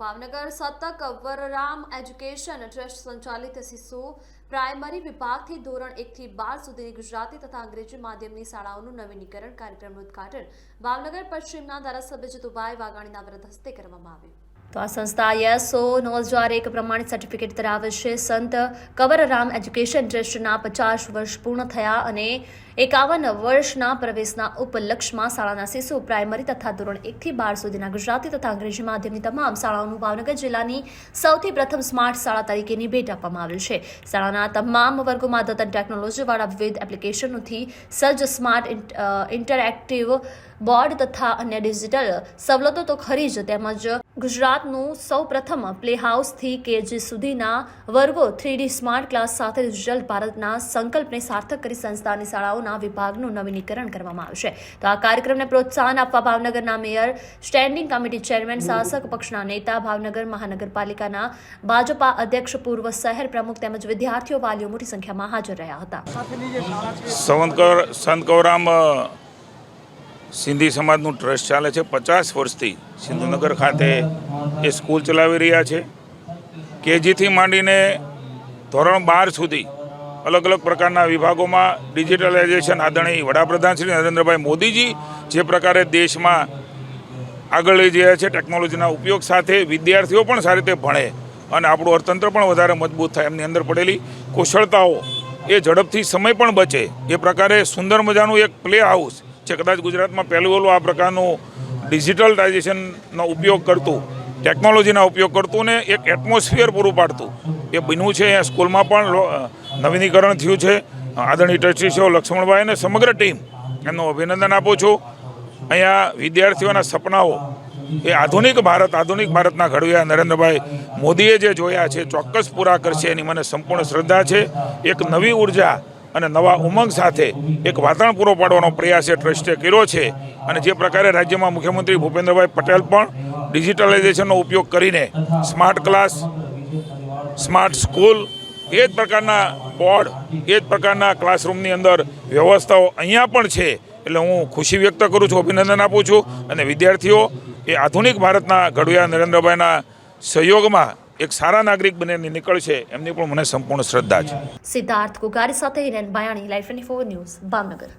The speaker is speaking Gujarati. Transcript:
ભાવનગર સતક વરરામ એજ્યુકેશન ટ્રસ્ટ સંચાલિત શિશુ પ્રાઇમરી વિભાગથી ધોરણ એકથી બાર સુધીની ગુજરાતી તથા અંગ્રેજી માધ્યમની શાળાઓનું નવીનીકરણ કાર્યક્રમનું ઉદઘાટન ભાવનગર પશ્ચિમના ધારાસભ્ય જીતુભાઈ વાઘાણીના વ્રત હસ્તે કરવામાં આવ્યું. તો આ સંસ્થા યસો નવ હજાર એક પ્રમાણિત સર્ટિફિકેટ ધરાવે છે. સંત કવરરામ એજ્યુકેશન ટ્રસ્ટના પચાસ વર્ષ પૂર્ણ થયા અને એકાવન વર્ષના પ્રવેશના ઉપલક્ષમાં શાળાના શિશુ પ્રાઇમરી તથા ધોરણ એકથી બાર સુધીના ગુજરાતી તથા અંગ્રેજી માધ્યમની તમામ શાળાઓનું ભાવનગર જિલ્લાની સૌથી પ્રથમ સ્માર્ટ શાળા તરીકેની ભેટ આપવામાં આવેલ છે. શાળાના તમામ વર્ગોમાં અદ્યતન ટેકનોલોજીવાળા વિવિધ એપ્લિકેશનોથી સજ્જ સ્માર્ટ ઇન્ટ- ઇન્ટરેક્ટિવ બોર્ડ તથા અન્ય ડિજિટલ સવલતો તો ખરી જ તેમજ ગુજરાતનું સૌ પ્રથમ પ્લે કેજી સુધીના વર્ગો થ્રીડી સ્માર્ટ ક્લાસ સાથે ડિજિટલ ભારતના સંકલ્પને સાર્થક કરી સંસ્થાની શાળાઓના વિભાગનું નવીનીકરણ કરવામાં આવશે તો આ કાર્યક્રમને પ્રોત્સાહન આપવા ભાવનગરના મેયર, સ્ટેન્ડિંગ કમિટી ચેરમેન, શાસક પક્ષના નેતા, ભાવનગર મહાનગરપાલિકાના ભાજપા અધ્યક્ષ, પૂર્વ શહેર પ્રમુખ તેમજ વિદ્યાર્થીઓ વાલીઓ મોટી સંખ્યામાં હાજર રહ્યા હતા. સિંધી સમાજનું ટ્રસ્ટ ચાલે છે. પચાસ વર્ષથી સિંધુનગર ખાતે એ સ્કૂલ ચલાવી રહ્યા છે. કેજીથી માંડીને ધોરણ બાર સુધી અલગ અલગ પ્રકારના વિભાગોમાં ડિજિટલાઇઝેશન આદરણીય વડાપ્રધાન શ્રી નરેન્દ્રભાઈ મોદીજી જે પ્રકારે દેશમાં આગળ લઈ રહ્યા છે, ટેકનોલોજીના ઉપયોગ સાથે વિદ્યાર્થીઓ પણ સારી રીતે ભણે અને આપણું અર્થતંત્ર પણ વધારે મજબૂત થાય એમની અંદર પડેલી કુશળતાઓ એ ઝડપથી સમય પણ બચે. એ પ્રકારે સુંદર મજાનું એક પ્લે હાઉસ જે કદાચ ગુજરાતમાં પહેલું ઓલું આ પ્રકારનું ડિજિટલાઇઝેશનનો ઉપયોગ કરતું, ટેકનોલોજીના ઉપયોગ કરતું ને એક એટમોસ્ફિયર પૂરું પાડતું. એ બન્યું છે અહીંયા સ્કૂલમાં પણ નવીનીકરણ થયું છે. આદરણીય ટ્રસ્ટી લક્ષ્મણભાઈ અને સમગ્ર ટીમ એમનું અભિનંદન આપું છું. અહીંયા વિદ્યાર્થીઓના સપનાઓ, એ આધુનિક ભારત, આધુનિક ભારતના ઘડવ્યા નરેન્દ્રભાઈ મોદીએ જે જોયા છે, ચોક્કસ પૂરા કરશે એની મને સંપૂર્ણ શ્રદ્ધા છે. એક નવી ઊર્જા અને નવા ઉમંગ સાથે એક વાતાવરણ પૂરો પાડવાનો પ્રયાસ એ ટ્રસ્ટે કર્યો છે. અને જે પ્રકારે રાજ્યમાં મુખ્યમંત્રી ભૂપેન્દ્રભાઈ પટેલ પણ ડિજિટલાઇઝેશનનો ઉપયોગ કરીને સ્માર્ટ ક્લાસ, સ્માર્ટ સ્કૂલ, એ જ પ્રકારના બોર્ડ, એ જ પ્રકારના ક્લાસરૂમની અંદર વ્યવસ્થાઓ અહીંયા પણ છે. એટલે હું ખુશી વ્યક્ત કરું છું, અભિનંદન આપું છું. અને વિદ્યાર્થીઓ, એ આધુનિક ભારતના ઘડવૈયા નરેન્દ્રભાઈના સહયોગમાં એક સારા નાગરિક બનીને નીકળશે એમની પણ મને સંપૂર્ણ શ્રદ્ધા છે. સિદ્ધાર્થ કુકારી સાથે Hiren Bayani life for news Bhavnagar.